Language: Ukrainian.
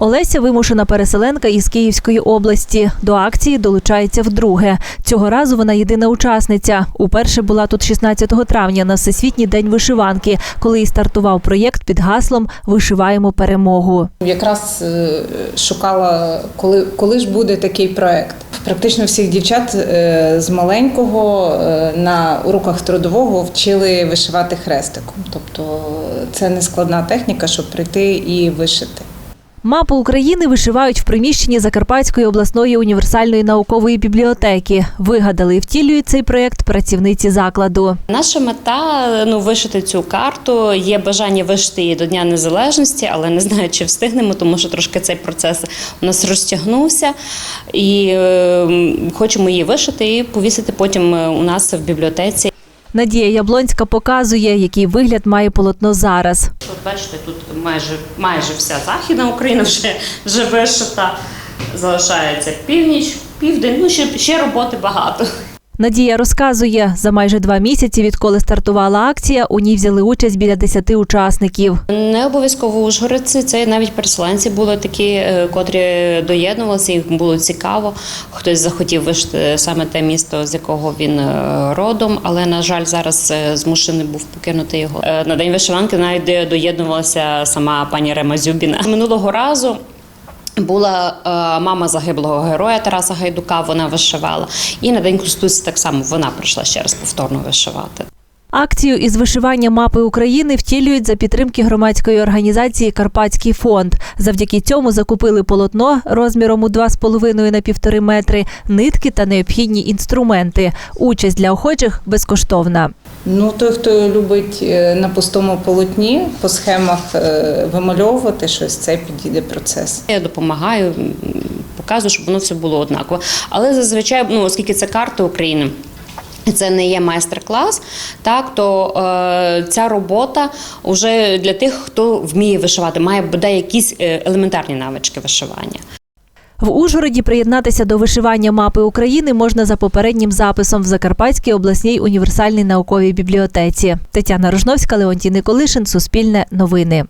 Олеся вимушена переселенка із Київської області. До акції долучається вдруге. Цього разу вона єдина учасниця. Уперше була тут 16 травня на Всесвітній день вишиванки, коли і стартував проєкт під гаслом Вишиваємо перемогу. Якраз е, шукала, коли, коли ж буде такий проект. Практично всіх дівчат е, з маленького е, на уроках трудового вчили вишивати хрестиком. Тобто це не складна техніка, щоб прийти і вишити. Мапу України вишивають в приміщенні Закарпатської обласної універсальної наукової бібліотеки. Вигадали і втілюють цей проєкт працівниці закладу. Наша мета ну вишити цю карту. Є бажання вишити її до Дня Незалежності, але не знаю, чи встигнемо, тому що трошки цей процес у нас розтягнувся. І е, хочемо її вишити і повісити потім е, у нас в бібліотеці. Надія Яблонська показує, який вигляд має полотно зараз. От бачите, тут майже майже вся західна Україна вже, вже вишита. Залишається північ, південь. Ну ще, ще роботи багато. Надія розказує, за майже два місяці, відколи стартувала акція, у ній взяли участь біля десяти учасників. Не обов'язково ужгородці, це навіть переселенці були такі, е, котрі доєднувалися, їм було цікаво. Хтось захотів вишити саме те місто, з якого він е, родом, але на жаль, зараз е, змушений був покинути його. Е, На день вишиванки навіть доєднувалася сама пані Рема Зюбіна. Минулого разу. Була е, мама загиблого героя Тараса Гайдука, вона вишивала. І на День Конституції так само вона прийшла ще раз повторно вишивати. Акцію із вишивання мапи України втілюють за підтримки громадської організації Карпатський фонд. Завдяки цьому закупили полотно розміром у 2,5 на 1,5 метри, нитки та необхідні інструменти. Участь для охочих безкоштовна. Ну, той, хто любить е, на пустому полотні по схемах е, вимальовувати щось, це підійде процес. Я допомагаю, показую, щоб воно все було однаково. Але зазвичай, ну оскільки це карта України. Це не є майстер-клас, так то е, ця робота вже для тих, хто вміє вишивати, має бодай якісь е, елементарні навички вишивання. В Ужгороді приєднатися до вишивання мапи України можна за попереднім записом в Закарпатській обласній універсальній науковій бібліотеці. Тетяна Рожновська, Леонтій Николишин, Суспільне новини.